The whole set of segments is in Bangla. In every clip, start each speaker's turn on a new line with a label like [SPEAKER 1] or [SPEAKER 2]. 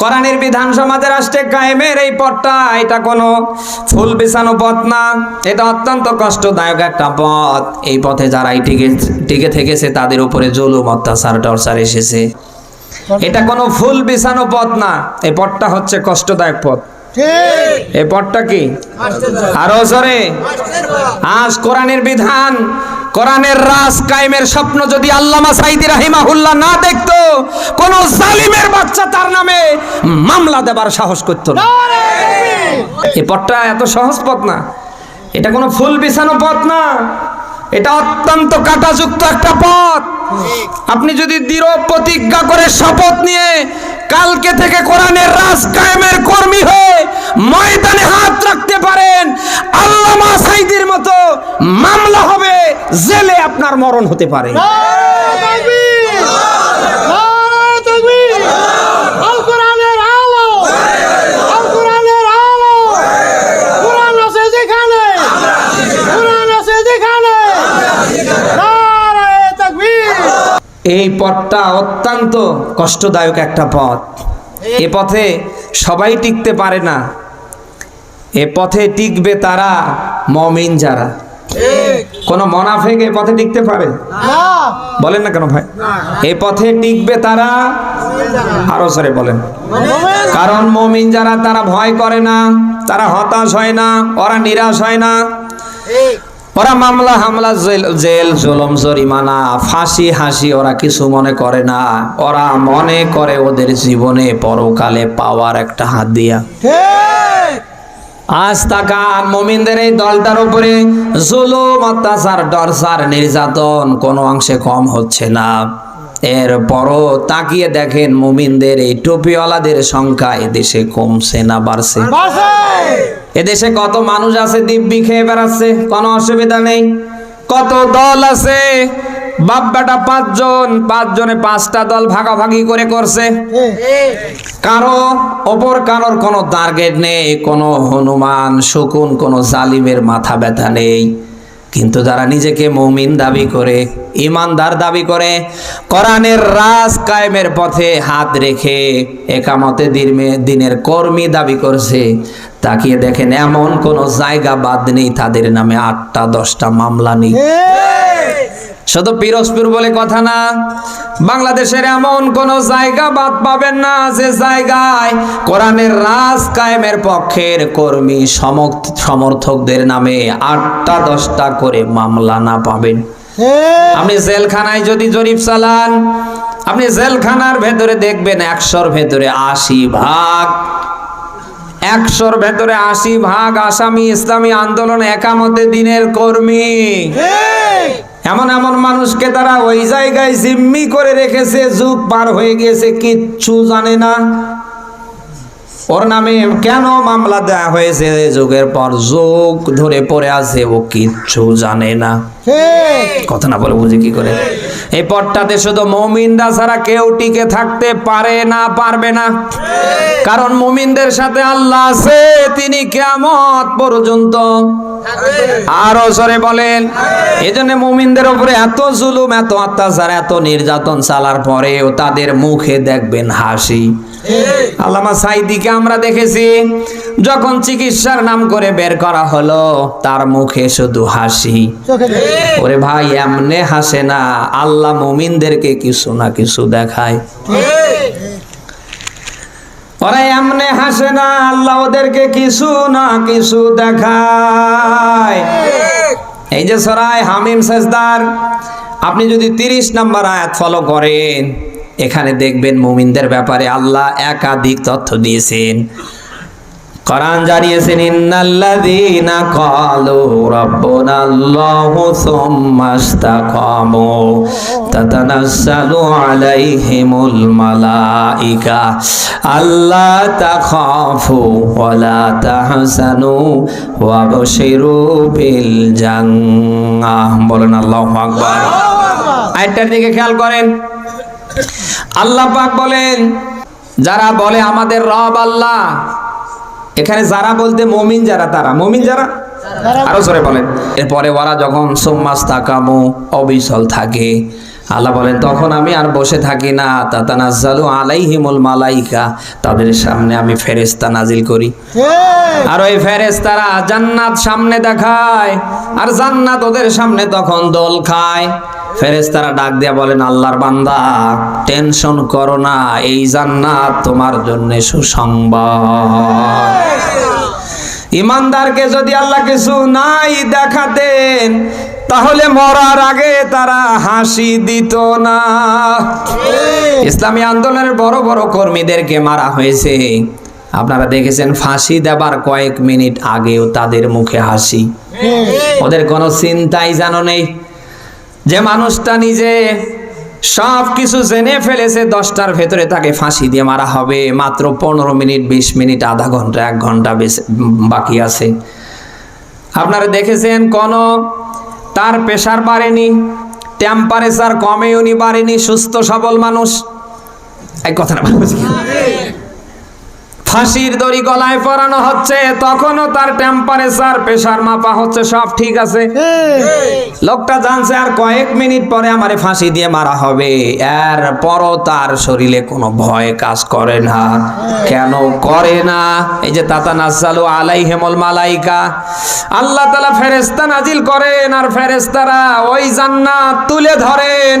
[SPEAKER 1] কোরআনের বিধান সমাজের রাষ্ট্রে কায়েমের এই পথটা এটা কোনো ফুল বিছানো পথ না। এটা অত্যন্ত কষ্টদায়ক একটা পথ। এই পথে যারাই টিকে টিকে থেকেছে তাদের উপরে জুলুম অত্যাচার টর্চার এসেছে। এটা কোনো ফুল বিছানো পথ না। এই পথটা হচ্ছে কষ্টদায়ক পথ। এই পথটা কি? আরও জোরে। আজ কোরআনের বিধান কোরআনের রাজ কায়েমের স্বপ্ন যদি আল্লামা সাইদি রাহিমাহুল্লাহ না দেখতো, কোন জালিমের বাচ্চা তার নামে মামলা দেবার সাহস করতো না। এই পথটা এত সহজ পথ না। এটা কোনো ফুল বিছানো পথ না। এটা অত্যন্ত কাটাযুক্ত একটা পথ। আপনি যদি দৃঢ় প্রতিজ্ঞা করে শপথ নিয়ে কালকে থেকে কোরআনের রাজ কায়েমের কর্মী হয়ে ময়দানে হাত রাখতে পারেন, আল্লামা সাইদির মতো মামলা জেলে আপনার মরণ হতে পারে। এই পথটা অত্যন্ত কষ্টদায়ক একটা পথ। এ পথে সবাই টিকতে পারে না। এ পথে টিকবে তারা মমিন যারা। কোন মনাফেক এ পথে টিকতে পারে? বলেন না কেন ভাই? এ পথে টিকবে তারা? আরও সরে বলেন। কারণ মমিন যারা তারা ভয় করে না তারা হতাশ হয় না ওরা নিরাশ হয় না। ওরা মামলা হামলা জেল জেল জুলম জরিমানা ফাঁসি হাসি ওরা কিছু মনে করে না। ওরা মনে করে ওদের জীবনে পরকালে পাওয়ার একটা হাত দিয়া।
[SPEAKER 2] ঠিক।
[SPEAKER 1] আজ তাকান মমিনদের এই দলটার উপরে জুলুম অত্যাচার ডরসার নির্যাতন কোনো অংশে কম হচ্ছে না। এরপরও তাকিয়ে দেখেন মুমিনদের এই টুপিওয়ালাদের সংখ্যা এদেশে কমছে না বাড়ছে! এদেশে কত মানুষ আছে দিব্যি খেয়ে বেড়াচ্ছে কোনো অসুবিধা নেই। কত দল আছে বাপ বেটা পাঁচজন পাঁচজনে পাঁচটা দল ভাগাভাগি করে করছে। কারও অপর কারোর কোনো টার্গেট নেই কোনো হনুমান শকুন কোনো জালিমের মাথা ব্যথা নেই। কিন্তু যারা নিজেকে মৌমিন দাবি করে ইমানদার দাবি করে, কোরআনের রাজ কায়েমের পথে হাত রেখে একামতে দিনে দিনের কর্মী দাবি করছে। তাকিয়ে দেখেন এমন কোনো জায়গা বাদ নেই, তাদের নামে আটটা, দশটা মামলা নেই। শুধু পিরোজপুর বলে কথা না, বাংলাদেশের এমন কোন জায়গা বাদ পাবেন না যে জায়গায় কোরআনের রাজ কায়েমের পক্ষের কর্মী সমর্থকদের নামে আটটা, দশটা করে মামলা না পাবেন। আপনি জেলখানায় যদি জরিপ চালান আপনি জেলখানার ভেতরে দেখবেন একশোর ভেতরে আশি ভাগ। একশোর ভেতরে আশি ভাগ আসামি ইসলামী আন্দোলন একামতে দিনের কর্মী। এমন এমন মানুষকে তারা ওই জায়গায় জিম্মি করে রেখেছে যুগ পার হয়ে গিয়েছে কিচ্ছু জানে না। ওর নামে কেন মামলা দেওয়া হয়েছে? যুগের পর যুগ ধরে পড়ে আছে ও কিচ্ছু জানে না। কথা না বলে বুঝি কি করে? এই পথটাতে শুধু মমিনরা ছাড়া কেউ টিকে থাকতে পারে না পারবে না। কারণ মুমিনদের সাথে আল্লাহ আছে তিনি কেমত পর্যন্ত। আরও সরে বলেন। এই জন্য মুমিনদের উপরে এত জুলুম এত অত্যাচার এত নির্যাতন চালার পরেও তাদের মুখে দেখবেন হাসি। আল্লামা সাইদিকে আমরা দেখেছি, যখন চিকিৎসার নাম করে বের করা হলো, তার মুখে শুধু হাসি। ওরে ভাই, এমনে হাসে না, আল্লাহ মুমিনদেরকে কিছু না কিছু দেখায়। ওরা এমনে হাসে না, আল্লাহ ওদেরকে কিছু না কিছু দেখায়। এই যে সরাই হামিম সেজদার আপনি যদি তিরিশ নাম্বার আয়াত ফলো করেন এখানে দেখবেন মুমিনদের ব্যাপারে আল্লাহ একাধিক তথ্য দিয়েছেন। কোরআন জানিয়েছেন ইন্নাল্লাযীনা ক্বালু রাব্বুনাল্লাহু সুম্মা ইসতাকামু তাতানাজ্জালু আলাইহিমুল মালাইকা আল্লা তাখাফু ওয়া লা তাহজানু ওয়া বাশিরু বিল জান্নাহ। বলেন আল্লাহু আকবার। আয়াতটার দিকে খেয়াল করেন। আল্লাহ পাক বলেন যারা বলে আমাদের রব আল্লাহ এখানে যারা বলতে মমিন যারা তারা মমিন যারা? আরও জোরে বলেন। এরপরে ওরা যখন সোম্মাস তাকামো অবিচল থাকে। আল্লাহ বলেন তখন আমি আর বসে থাকি না। তাতানাজ্জালু আলাইহিমুল মালাইকা। তাদের সামনে আমি ফেরেশতা নাজিল করি। আর ওই ফেরেশতারা জান্নাত সামনে দেখায় আর জান্নাত ওদের সামনে তখন দোল খায়। ফেরেশতারা ডাক দিয়া বলেন, আল্লাহর বান্দা, টেনশন করো না, এই জান্নাত তোমার জন্য সুসংবাদ। ইমানদারকে যদি আল্লাহ কিছু নাই দেখাতেন, তাহলে মরার আগে তারা হাসি দিত না। ইসলামী আন্দোলনের বড় বড় কর্মীদেরকে মারা হয়েছে। আপনারা দেখেছেন, ফাঁসি দেবার কয়েক মিনিট আগেও তাদের মুখে হাসি। ওদের কোনো চিন্তাই জানো নেই। যে মানুষটা নিজে সব কিছু জেনে ফেলেছে, দশটার ভেতরে তাকে ফাঁসি দিয়ে মারা হবে। মাত্র পনেরো মিনিট, বিশ মিনিট, আধা ঘণ্টা, এক ঘণ্টা বাকি আছে। আপনারা দেখেছেন কোন তার প্রেশার বাড়েনি টেম্পারেচার কমে উনি বাড়েনি, সুস্থ, সবল মানুষ। এই কথাটা ফাঁসির দড়ি গলায় পরানো হচ্ছে তখনও তার টেম্পারেচার প্রেশার মাপা হচ্ছে সব ঠিক আছে। লোকটা জানছে আর কয়েক মিনিট পরে আমারে ফাঁসি দিয়ে মারা হবে। এর পরও তার শরীরে কোনো ভয় কাজ করে না। কেন করে না? এই যে তাতা নাসালু আলাই হেমল মালাইকা। আল্লাহ তালা ফেরেস্তা নাজিল করেন আর ফেরেস্তারা ওই জান্নাত তুলে ধরেন।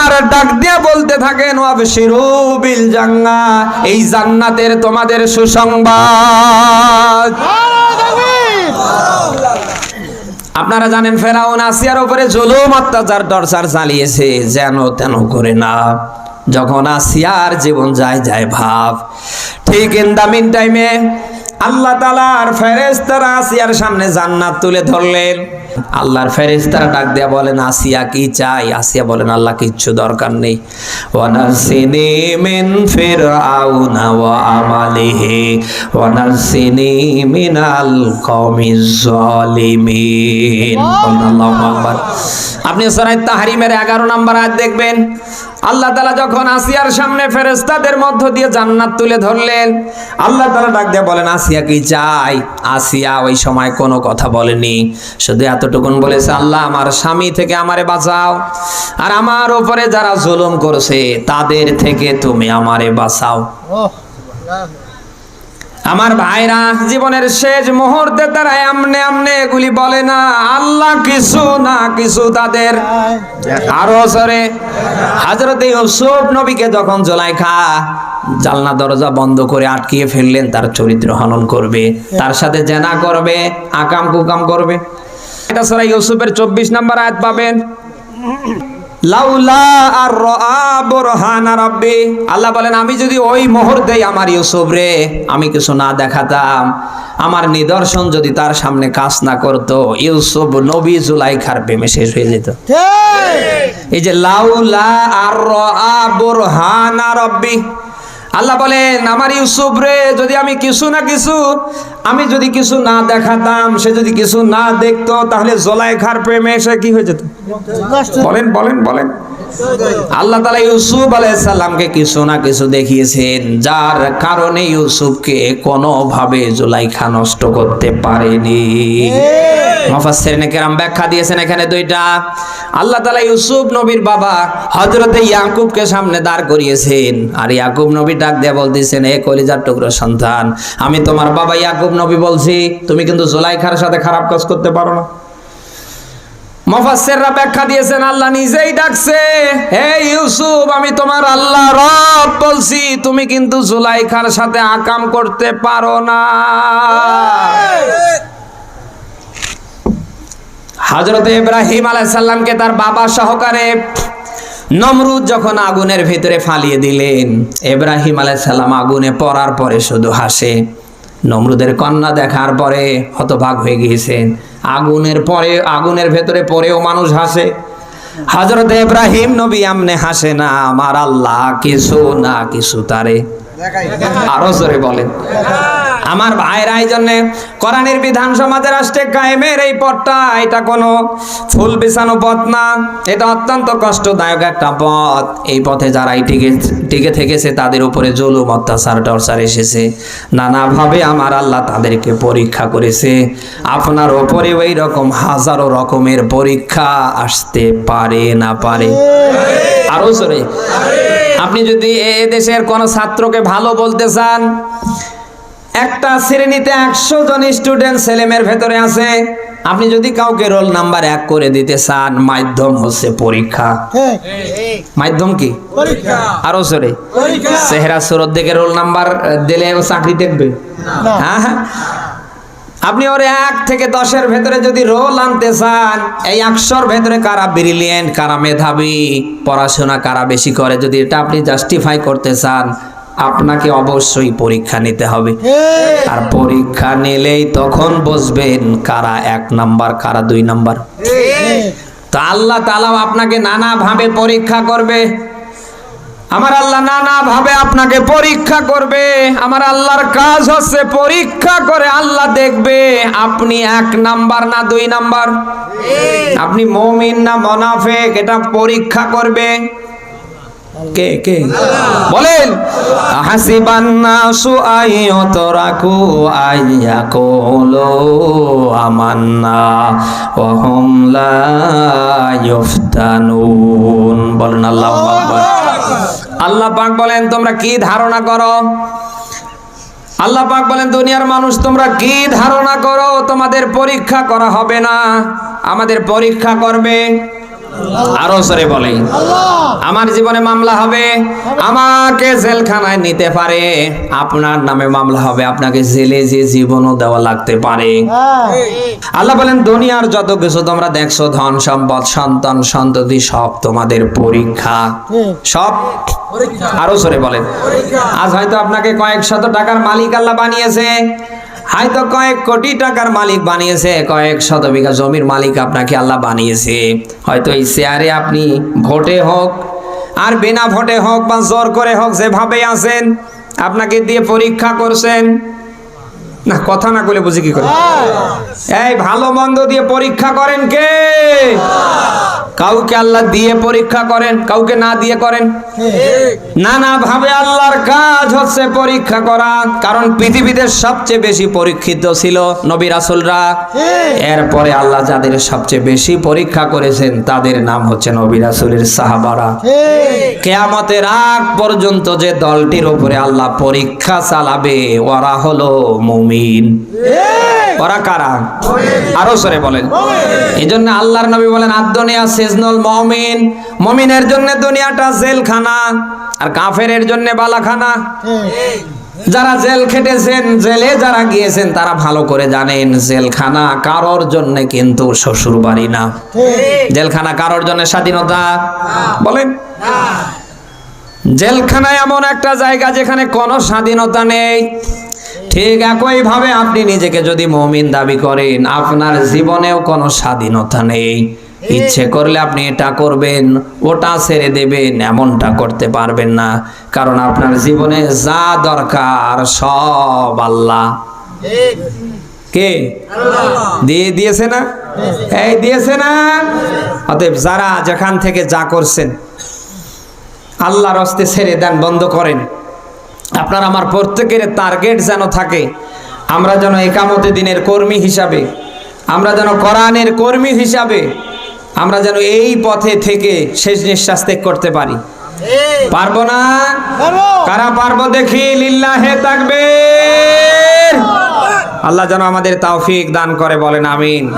[SPEAKER 1] আর ডাক দিয়ে বলতে থাকেন ওয়াবশিরু বিল জান্নাহ। এই জান্নাতের তোমাদের সুসংবাদ। আপনারা জানেন ফেরাউন আসিয়ার উপরে জুলুম অত্যাচার টর্চার চালিয়েছে যেন তেন করে না। যখন আসিয়ার জীবন যায় যায় ভাব। ঠিক ইন দা মিন টাইমে আল্লাহ তালার ফেরেস্তারা আসিয়ার সামনে জান্নাত তুলে ধরলেন। আল্লাহর ফেরেস্তারা ডাক দেয়া বলেন, আসিয়া কি চাই? আসিয়া বলেন, আল্লাহ কিচ্ছু দরকার নেই। ওয়ানাসিনি মিন ফিরআউনা ওয়া আমালিহি। ওয়ানাসিনি মিনাল কওমিজ জালিমিন আল্লাহু আকবার। আপনি সূরা তাহরিমের 11 নম্বর আয়াত দেখবেন আল্লাহ তালা যখন আসিয়ার সামনে ফেরেস্তাদের মধ্য দিয়ে জান্নাত তুলে ধরলেন, আল্লাহ তালা ডাক দিয়ে বলেন, আসিয়া কি চাই? আসিয়া ওই সময় কোনো কথা বলেনি। শুধু এতটুকুন বলেছে আল্লাহ, আমার স্বামী থেকে আমারে বাঁচাও। আর আমার উপরে যারা জুলুম করছে, তাদের থেকে তুমি আমারে বাঁচাও। আমার ভাইরা, জীবনের শেষ মুহূর্তে তারা এমনে এমনে এগুলি বলে না, আল্লাহ কিছু না কিছু তাদের। আরও সরে হাজরত ইউসুফ নবীকে যখন জোলাইখা জালনা দরজা বন্ধ করে আটকিয়ে ফেললেন, তার চরিত্র হনন করবে, তার সাথে জেনা করবে, আকাম কুকাম করবে। এটা সরা ইউসুফের চব্বিশ নম্বর আয়াত পাবেন। লাউলা আর রহানা রব্বে। আল্লাহ বলেন আমি যদি ওই মোহর দেই আমার ইউসুফ রে আমি কিছু না দেখাতাম। আমার নিদর্শন যদি তার সামনে কাজ না করতো ইউসুফ নবী জুলাইখার প্রেমে শেষ হয়ে যেত। এই যে লাউলা আর রহানা রাব্বি আল্লাহ বলেন আমার ইউসুফ রে যদি আমি কিছু না কিছু আমি যদি কিছু না দেখাতাম সে যদি কিছু না দেখতো তাহলে জলায় জোলাইখার প্রেমে এসে কি হয়ে যেত? বলেন বলেন বলেন। আল্লাহ তালা ইউসুফ আলাইসাল্লামকে কিছু না কিছু দেখিয়েছেন যার কারণে ইউসুফকে কোনোভাবে জুলাইখা নষ্ট করতে পারেনি। মুফাসসিরিনে কেরাম ব্যাখ্যা দিয়েছেন এখানে দুইটা। আল্লাহ তালা ইউসুফ নবীর বাবা হজরতে ইয়াকুবকে সামনে দাঁড় করিয়েছেন। আর ইয়াকুব নবী ডাক দিয়ে বলতেছেন এ কলিজার টুকরো সন্তান আমি তোমার বাবা ইয়াকুব নবী বলছি তুমি কিন্তু জুলাইখার সাথে খারাপ কাজ করতে পারো না। মফাসসিররা ব্যাখ্যা দিয়েছেন, আল্লাহ নিজেই ডাকছে, হে ইউসুফ, আমি তোমার আল্লাহ রব বলছি, তুমি কিন্তু জুলাইখার সাথে আকাম করতে পারো না। হযরত ইব্রাহিম আলাইহিস সালামকে তার বাবা সহকারে নমরুদ যখন আগুনের ভিতরে ফালিয়ে দিলেন, ইব্রাহিম আলাইহিস সালাম আগুনে পড়ার পরে শুধু হাসে, নমরুদের কন্যা দেখার পরে হতভাগ হয়ে গিয়েছেন আগুনের পরে আগুনের ভেতরে পরেও মানুষ হাসে। হাজরত ইব্রাহিম নবী আমনে হাসে না আমার আল্লাহ কিছু না কিছু তারে। আরও জোরে বলেন। আমার ভাইরা এই জন্যে কোরআনের বিধান সমাজের রাষ্ট্রে কায়েমের এই পথটা, এটা কোনো ফুল বিছানো পথ না। এটা অত্যন্ত কষ্টদায়ক একটা পথ। এই পথে যারাই টিকে টিকে থেকেছে, তাদের উপরে জুলুম, অত্যাচার, টর্চার এসেছে। নানাভাবে আমার আল্লাহ তাদেরকে পরীক্ষা করেছে। আপনার ওপরে ওই রকম হাজারো রকমের পরীক্ষা আসতে পারে না পারে। আরও জোরে। আপনি যদি এ দেশের কোন ছাত্রকে ভালো বলতে চান একটা শ্রেণীতে একশো জন স্টুডেন্ট ছেলেমেয়ের ভেতরে আছে। আপনি যদি কাউকে রোল নাম্বার এক করে দিতে চান মাধ্যম হচ্ছে পরীক্ষা। মাধ্যম কি? আরও সরে চেহারা সুরত দেখে রোল নাম্বার দিলে চাকরি দেখবে। হ্যাঁ হ্যাঁ। আপনি ওর এক থেকে দশের ভেতরে যদি রোল আনতে চান এই একশোর ভেতরে কারা ব্রিলিয়েন্ট কারা মেধাবী পড়াশোনা কারা বেশি করে যদি এটা আপনি জাস্টিফাই করতে চান আপনাকে অবশ্যই পরীক্ষা নিতে হবে। আর পরীক্ষা নিলেই তখন বুঝবেন কারা এক নাম্বার, কারা দুই নাম্বার। তো আল্লাহ তালাও আপনাকে নানা ভাবে পরীক্ষা করবে। আমার আল্লাহ নানা ভাবে আপনাকে পরীক্ষা করবে। আমার আল্লাহর কাজ হচ্ছে পরীক্ষা করে আল্লাহ দেখবে আপনি এক নাম্বার না দুই নাম্বার। আপনি মমিন না মনাফেক, এটা পরীক্ষা করবে। কে কে? বলেন হাসিবান নাসু আইয়তরাকু আইয়াকুলু আমান্না ওয়া হুম লা ইফতানুন বলেন আল্লাহু আকবার। আল্লাহ পাক বলেন, তোমরা কি ধারণা করো? আল্লাহ পাক বলেন, দুনিয়ার মানুষ, তোমরা কি ধারণা করো? তোমাদের পরীক্ষা করা হবে না। আমাদের পরীক্ষা করবে। আরও সরে বলে আমার জীবনে মামলা হবে, আমাকে জেলখানায় নিতে পারে। আপনার নামে মামলা হবে, আপনাকে জেলে যে জীবনও দেওয়া লাগতে পারে। আল্লাহ বলেন, দুনিয়ার যত কিছু তোমরা দেখছ, ধন সম্পদ, সন্তান, সন্ততি, সব তোমাদের পরীক্ষা। সব? আরও সরে বলেন। আজ হয়তো আপনাকে কয়েক শত টাকার মালিক আল্লাহ বানিয়েছে। হয়তো কয়েক কোটি টাকার মালিক বানিয়েছে কয়েক শত বিঘা জমির মালিক আপনাকে আল্লাহ বানিয়েছে। হয়তো এই শেয়ারে আপনি ভোটে হোক আর বিনা ভোটে হোক বা জোর করে হোক যেভাবে আছেন আপনাকে দিয়ে পরীক্ষা করছেন। না কথা না বলে বুঝি কি করে? এই ভালো মন্দ দিয়ে পরীক্ষা করেন কে? কাউকে আল্লাহ দিয়ে পরীক্ষা করেন, কাউকে না দিয়ে করেন? নানা ভাবে আল্লাহর কাজ হচ্ছে পরীক্ষা করা, কারণ পৃথিবীতে সবচেয়ে বেশি পরীক্ষিত ছিল নবী রাসুলরা। এরপরে আল্লাহ যাদের সবচেয়ে বেশি পরীক্ষা করেছেন, তাদের নাম হচ্ছে নবী রাসুলের সাহাবারা। কেয়ামতের আগ পর্যন্ত যে দলটির উপরে আল্লাহ পরীক্ষা চালাবে, ওরা হলো মুমিন। ওরা কারা? আরও সরে বলেন। এই জন্য আল্লাহর নবী বলেন আদনিয়া সেজনল মমিন। মমিনের জন্য দুনিয়াটা জেলখানা, আর কাফেরের জন্য বালাখানা। যারা জেল খেটেছেন, জেলে যারা গিয়েছেন, তারা ভালো করে জানেন, জেলখানা কারোর জন্য কিন্তু শ্বশুর বাড়ি না। জেলখানা কারোর জন্য স্বাধীনতা? বলেন। জেলখানা এমন একটা জায়গা যেখানে কোনো স্বাধীনতা নেই। ঠিক একই ভাবে আপনি নিজেকে যদি মমিন দাবি করেন, আপনার জীবনেও কোনো স্বাধীনতা নেই। ইচ্ছে করলে আপনি এটা করবেন, ওটা ছেড়ে দেবেন, এমনটা করতে পারবেন না। কারণ আপনার জীবনে যা দরকার সব আল্লাহ। কে? দিয়ে দিয়েছে না? এই দিয়েছে না? অতএব যারা যেখান থেকে যা করছেন, আল্লাহর হস্তে ছেড়ে দেন, বন্ধ করেন। আপনার আমার প্রত্যেকের টার্গেট যেন থাকে আমরা যেন একামতে দিনের কর্মী হিসাবে আমরা যেন কোরআনের কর্মী হিসাবে আমরা যেন এই পথে থেকে শেষ নিঃশ্বাস ত্যাগ করতে পারি। পারব না? কারা পারব দেখি? লিল্লাহে থাকবে আল্লাহ। যেন আমাদের তাওফিক দান করে বলেন আমিন।